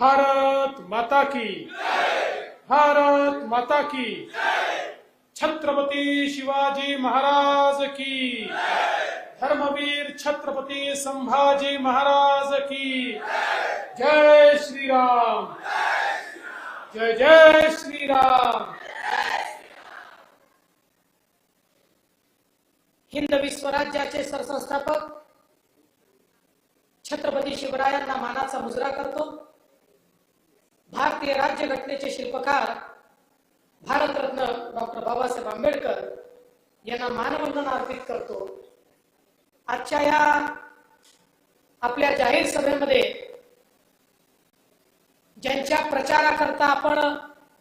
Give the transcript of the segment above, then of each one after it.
भारत माता की भारत माता की छत्रपती शिवाजी महाराज की धर्मवीर छत्रपती संभाजी महाराज की जय। श्रीराम। जय जय श्रीराम। हिंद विश्वराज्याचे सरसंस्थापक छत्रपती शिवरायांना मानाचा मुजरा करतो. भारतीय राज्यघटनेचे शिल्पकार भारतरत्न डॉक्टर बाबासाहेब आंबेडकर यांना मानवंदना अर्पित करतो. आजच्या या आपल्या जाहीर सभेमध्ये ज्यांच्या प्रचाराकरता आपण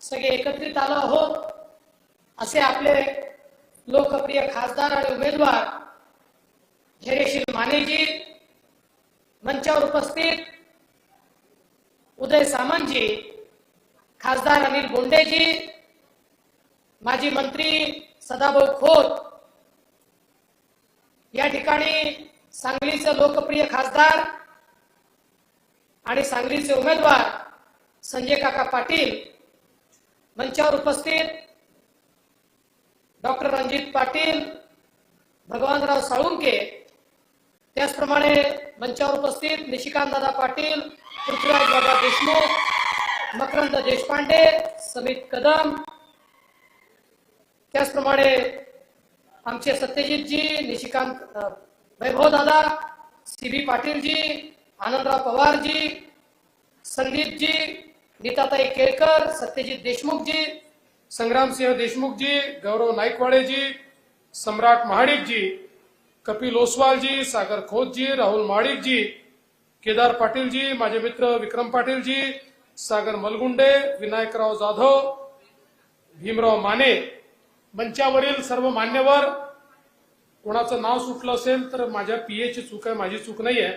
सगळे एकत्रित आलो आहोत असे आपले लोकप्रिय खासदार आणि उमेदवार धैर्यशील मानेजी मंचावर उपस्थित उदय सामंतजी खासदार अनिल बोंडेजी माजी मंत्री सदाभाऊ खोत या ठिकाणी सांगलीचे लोकप्रिय खासदार आणि सांगलीचे उमेदवार संजय काका पाटील मंचावर उपस्थित डॉक्टर रणजित पाटील भगवानराव साळुंके त्याचप्रमाणे मंचावर उपस्थित निशिकांत दादा पाटील पृथ्वीराज बाबा देशमुख मकरंद देशपांडे समित कदम. त्याचप्रमाणे आमचे सत्यजितजी निशिकांत वैभव दादा सी बी पाटीलजी आनंदराव पवारजी संदीपजी नीताताई केळकर सत्यजित देशमुखजी संग्रामसिंह देशमुखजी गौरव नाईकवाडेजी सम्राट महाडिकजी कपिल ओसवालजी सागर खोतजी राहुल महाडिकजी केदार पाटीलजी माझे मित्र विक्रम पाटीलजी सागर मलगुंडे विनायकराव जाधव भीमराव माने मंचावरील सर्व मान्यवर कोणाचं नाव सुटलं असेल तर माझ्या पीएची चूक आहे माझी चूक नाही आहे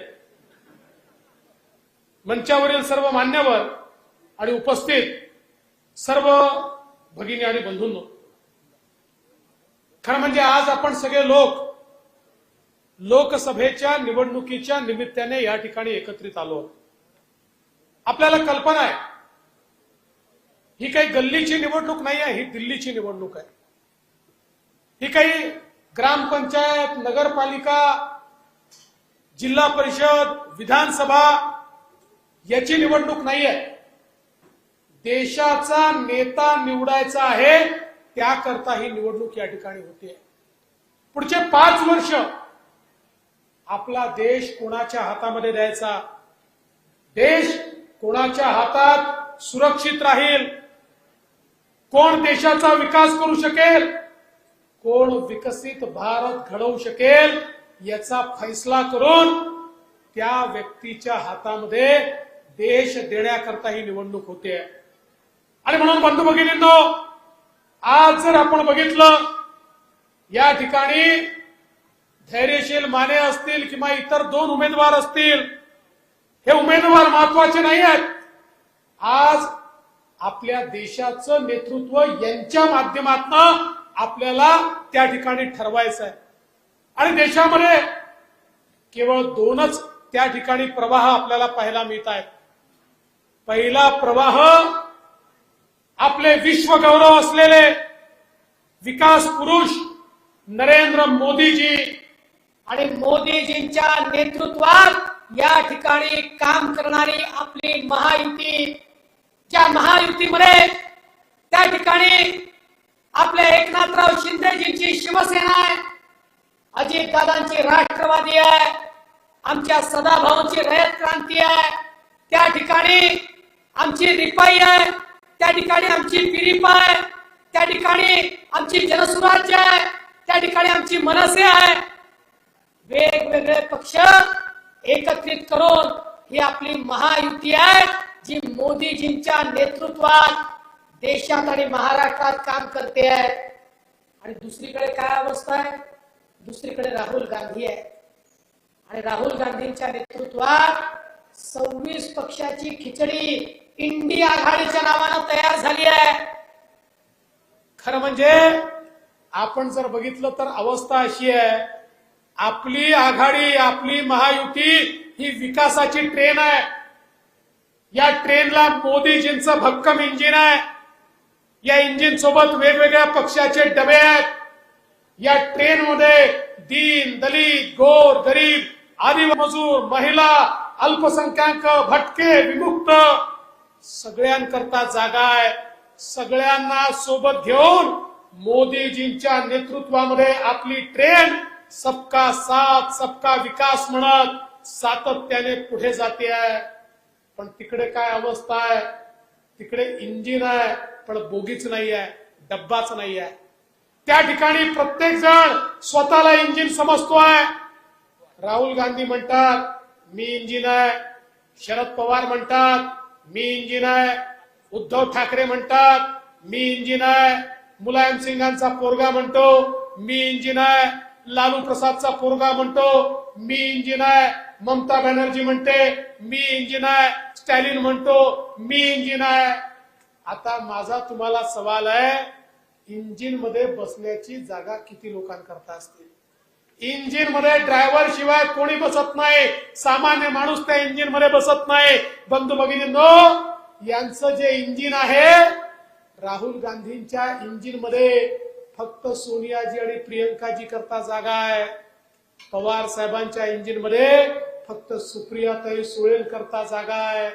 मंचावरील सर्व मान्यवर आणि उपस्थित सर्व भगिनी आणि बंधूंनो खरं म्हणजे आज आपण सगळे लोक लोकसभेच्या निवडणुकीच्या निमित्ताने या ठिकाणी एकत्रित आलो आपल्याला कल्पना आहे. ही काही गल्लीची निवडणूक नाही आहे ही दिल्लीची निवडणूक आहे. ही काही ग्रामपंचायत नगरपालिका जिल्हा परिषद विधानसभा याची निवडणूक नाही आहे. देशाचा नेता निवडायचा आहे त्याकरता ही निवडणूक या ठिकाणी होते. पुढचे पाच वर्ष आपला देश कोणाच्या हातामध्ये द्यायचा? देश कोणाच्या हातात सुरक्षित राहील? कोण देशाचा विकास करू शकेल? कोण विकसित भारत घडवू शकेल? याचा फैसला करून त्या व्यक्तीच्या हातामध्ये देश देण्याकरता ही निवडणूक होते. आणि म्हणून बंधू भगिनींनो आज जर आपण बघितलं या ठिकाणी धैर्यशील माने असतील किंवा इतर दोन उमेदवार असतील हे उमेदवार महत्त्वाचे नाही आहेत आज आपल्या देशाचं नेतृत्व यांच्या माध्यमातून आपल्याला त्या ठिकाणी ठरवायचं आहे आणि देशामध्ये केवळ दोनच त्या ठिकाणी प्रवाह आपल्याला पाहायला मिळत आहेत पहिला प्रवाह आपले विश्वगौरव असलेले विकास पुरुष नरेंद्र मोदीजी आणि मोदीजींच्या नेतृत्वात या ठिकाणी काम करणारी आपली महायुती ज्या महायुतीमध्ये त्या ठिकाणी आपल्या एकनाथराव शिंदेजींची शिवसेना आहे अजितदादांची राष्ट्रवादी आहे आमच्या सदाभाऊंची रयत क्रांती आहे त्या ठिकाणी आमची रिपाई आहे त्या ठिकाणी आमची पिरिप आहे त्या ठिकाणी आमची जनसुराज्य आहे त्या ठिकाणी आमची मनसे आहे वेगवेगळे पक्ष एकत्रित करून ही आपली महायुती आहे जी मोदीजींच्या नेतृत्वात देशात आणि महाराष्ट्रात काम करते आहे. आणि दुसरीकडे काय अवस्था आहे? दुसरीकडे राहुल गांधी आहे. आणि राहुल गांधींच्या नेतृत्वात सव्वीस पक्षाची खिचडी इंडिया आघाडीच्या नावानं तयार झाली आहे. खरं म्हणजे आपण जर बघितलं तर अवस्था अशी आहे आपली आघाडी आपली महायुती ही विकासाची ट्रेन आहे. या ट्रेनला मोदीजींचं भक्कम इंजिन आहे. या इंजिन सोबत वेगवेगळ्या पक्षाचे डबे आहेत. या ट्रेनमध्ये दीन दलित गोर गरीब आदिवासी मजूर महिला अल्पसंख्याक भटके विमुक्त सगळ्यांकरता जागा आहे. सगळ्यांना सोबत घेऊन मोदीजींच्या नेतृत्वामध्ये आपली ट्रेन सबका साथ सबका विकास म्हणत सातत्याने पुढे जाते आहे. पण तिकडे काय अवस्था आहे? तिकडे इंजिन आहे पण बोगीच नाही आहे डब्बाच नाही आहे. त्या ठिकाणी प्रत्येक जण स्वतःला इंजिन समजतोय राहुल गांधी म्हणतात मी इंजिन आहे. शरद पवार म्हणतात मी इंजिन आहे. उद्धव ठाकरे म्हणतात मी इंजिन आहे. मुलायम सिंगांचा पोरगा म्हणतो मी इंजिन आहे. लालू प्रसादचा पोरगा म्हणतो मी इंजिन आहे ममता बॅनर्जी म्हणते मी इंजिन आहे स्टॅलिन म्हणतो मी इंजिन आहे. आता माझा तुम्हाला सवाल आहे इंजिनमध्ये बसण्याची जागा किती लोकांकरता असते? इंजिनमध्ये ड्रायव्हर शिवाय कोणी बसत नाही सामान्य माणूस त्या इंजिनमध्ये बसत नाही. बंधू भगिनींनो यांचं जे इंजिन आहे राहुल गांधींच्या इंजिनमध्ये फक्त सोनियाजी आणि प्रियंकाजी करता जागा आहे. पवार साहेबांच्या इंजिनमध्ये फक्त सुप्रियाताई सुळेल करता जागा आहे.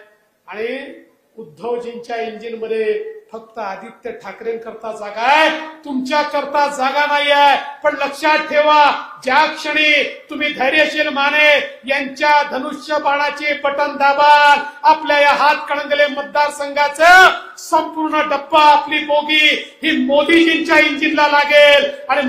आणि उद्धवजींच्या इंजिनमध्ये फक्त आदित्य ठाकरेंकरता जागा आहे. तुमच्या करता जागा नाही आहे पण लक्षात ठेवा ज्या क्षणी तुम्ही धैर्यशील माने यांच्या धनुष्य बाणाचे बटन दाबाल. आपल्या या हातकणंगले मतदारसंघाचं संपूर्ण डप्पा आपली बोगी ही मोदीजींच्या इंजिनला लागेल. आणि